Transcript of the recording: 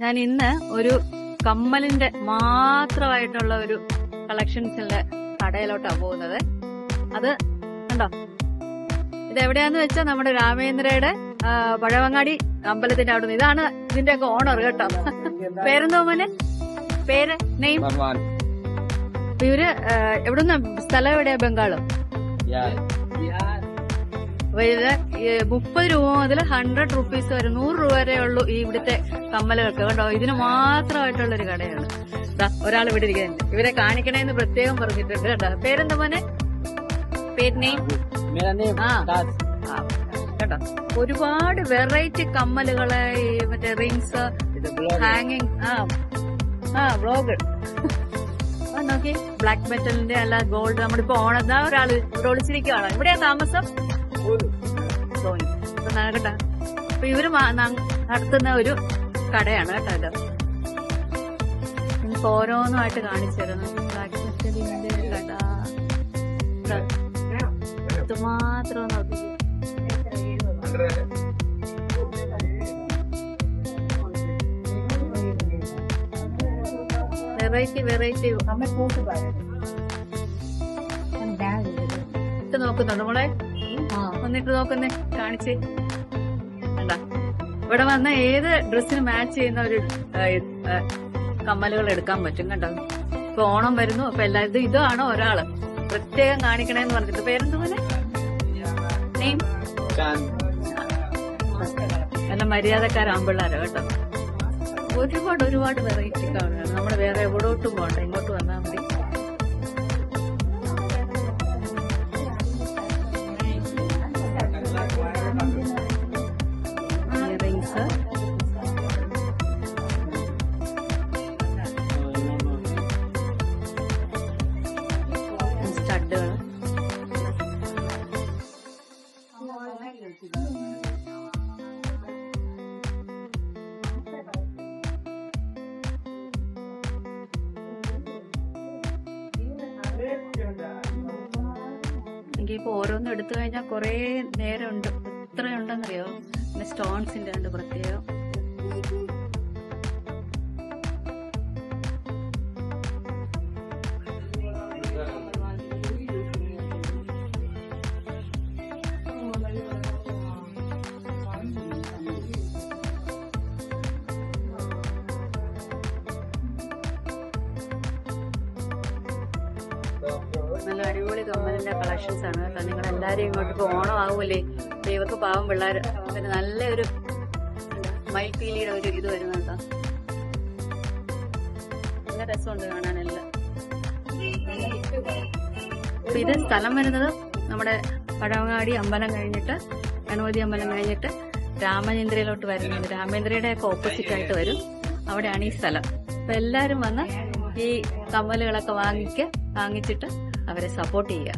ഞാൻ ഇന്ന് ഒരു കമ്മലിന്റെ മാത്രമായിട്ടുള്ള ഒരു കളക്ഷൻസിന്റെ കടയിലോട്ടാണ് പോകുന്നത്. അത് കണ്ടോ? ഇത് എവിടെയാന്ന് വെച്ചാൽ നമ്മുടെ രാമേന്ദ്രയുടെ പഴവങ്ങാടി അമ്പലത്തിന്റെ അവിടെ നിന്ന് ഇതാണ് ഇതിന്റെ ഒക്കെ ഓണർ കേട്ടോ. പേരെന്തോ മോനെ? പേര്? നെയിം ഭഗവാൻ ഇവർ എവിടുന്ന? സ്ഥലം എവിടെയാ? ബംഗാൾ? വരുന്ന മുപ്പത് രൂപ മുതൽ ഹൺഡ്രഡ് റുപ്പീസ് വരെ നൂറ് രൂപ വരെ ഉള്ളൂ ഈ ഇവിടുത്തെ കമ്മലുകൾക്ക്. കണ്ടോ? ഇതിന് മാത്രമായിട്ടുള്ള ഒരു കടയാണ് ഒരാൾ ഇവിടെ ഇരിക്കുന്നത് ഇവരെ കാണിക്കണേന്ന് പ്രത്യേകം പറഞ്ഞിട്ടുണ്ട് കേട്ടോ. പേരെന്താ മോനെ? പേര് കേട്ടോ. ഒരുപാട് വെറൈറ്റി കമ്മലുകൾ മറ്റേ റിങ്സ് ഹാങ്ങിങ് ആ. ആ വ്ളോഗ് നോക്കി ബ്ലാക്ക് മെറ്റലിന്റെ അല്ല ഗോൾഡ് നമ്മളിപ്പോ ഓണം ഒരാൾ ഇവിടെ ഇവിടെയാ താമസം? സോയി കേട്ടാ അപ്പൊ ഇവർ നടത്തുന്ന ഒരു കടയാണ് കേട്ടോ ഇത്. നമുക്ക് ഓരോന്നുമായിട്ട് കാണിച്ചു തരുന്നു. ഇത് മാത്രം നോക്കി. വെറൈറ്റി വെറൈറ്റി ഇട്ട് നോക്കുന്നുണ്ട് മോളെ? ഒന്നിട്ട് നോക്കുന്നേ കാണിച്ചേ. ഇവിടെ വന്ന ഏത് ഡ്രസ്സിന് മാച്ച് ചെയ്യുന്ന ഒരു കമ്മലുകൾ എടുക്കാൻ പറ്റും കണ്ടോ? ഇപ്പൊ ഓണം വരുന്നു അപ്പൊ എല്ലാവരും ഇതാണ് ഒരാൾ? പ്രത്യേകം കാണിക്കണേന്ന് പറഞ്ഞിട്ട് പേരെന്ത് പോലെ നല്ല മര്യാദക്കാരാമ്പിള്ളാരോ കേട്ടോ. ഒരുപാട് ഒരുപാട് വെറൈറ്റി കാണുകയാണ് നമ്മൾ വേറെ എവിടോട്ടും പോകണ്ട ഇങ്ങോട്ട് വന്നാൽ മതി. എനിക്കിപ്പോ ഓരോന്നും എടുത്തു കഴിഞ്ഞാൽ കുറേ നേരമുണ്ട്. എത്രയുണ്ടെന്നറിയോ? പിന്നെ സ്റ്റോൺസിന്റെ ഉണ്ട് പ്രത്യേകം. നല്ല അടിപൊളി കമ്മലിന്റെ കളക്ഷൻസ് ആണ്. കേട്ടോ നിങ്ങൾ എല്ലാരും ഇങ്ങോട്ട് ഇപ്പോൾ ഓണം ആവുമല്ലേ ദൈവക്ക് പാവം പിള്ളേർ നല്ലൊരു മൈപ്പീലിയുടെ ഒരു ഇത് വരുന്നുണ്ടോ നല്ല രസമുണ്ട് കാണാനെല്ലാം. അപ്പൊ ഇത് സ്ഥലം വരുന്നത് നമ്മുടെ പഴവങ്ങാടി അമ്പലം കഴിഞ്ഞിട്ട് ഗണപതി അമ്പലം കഴിഞ്ഞിട്ട് രാമചന്ദ്രയിലോട്ട് വരുന്നത് രാമേന്ദ്രയുടെ ഒക്കെ ഓപ്പോസിറ്റ് ആയിട്ട് വരും. അവിടെയാണ് ഈ സ്ഥലം. അപ്പൊ എല്ലാരും വന്ന് ഈ കമ്മലുകളൊക്കെ വാങ്ങിക്ക് വാങ്ങിച്ചിട്ട് അവരെ സപ്പോർട്ട് ചെയ്യുക.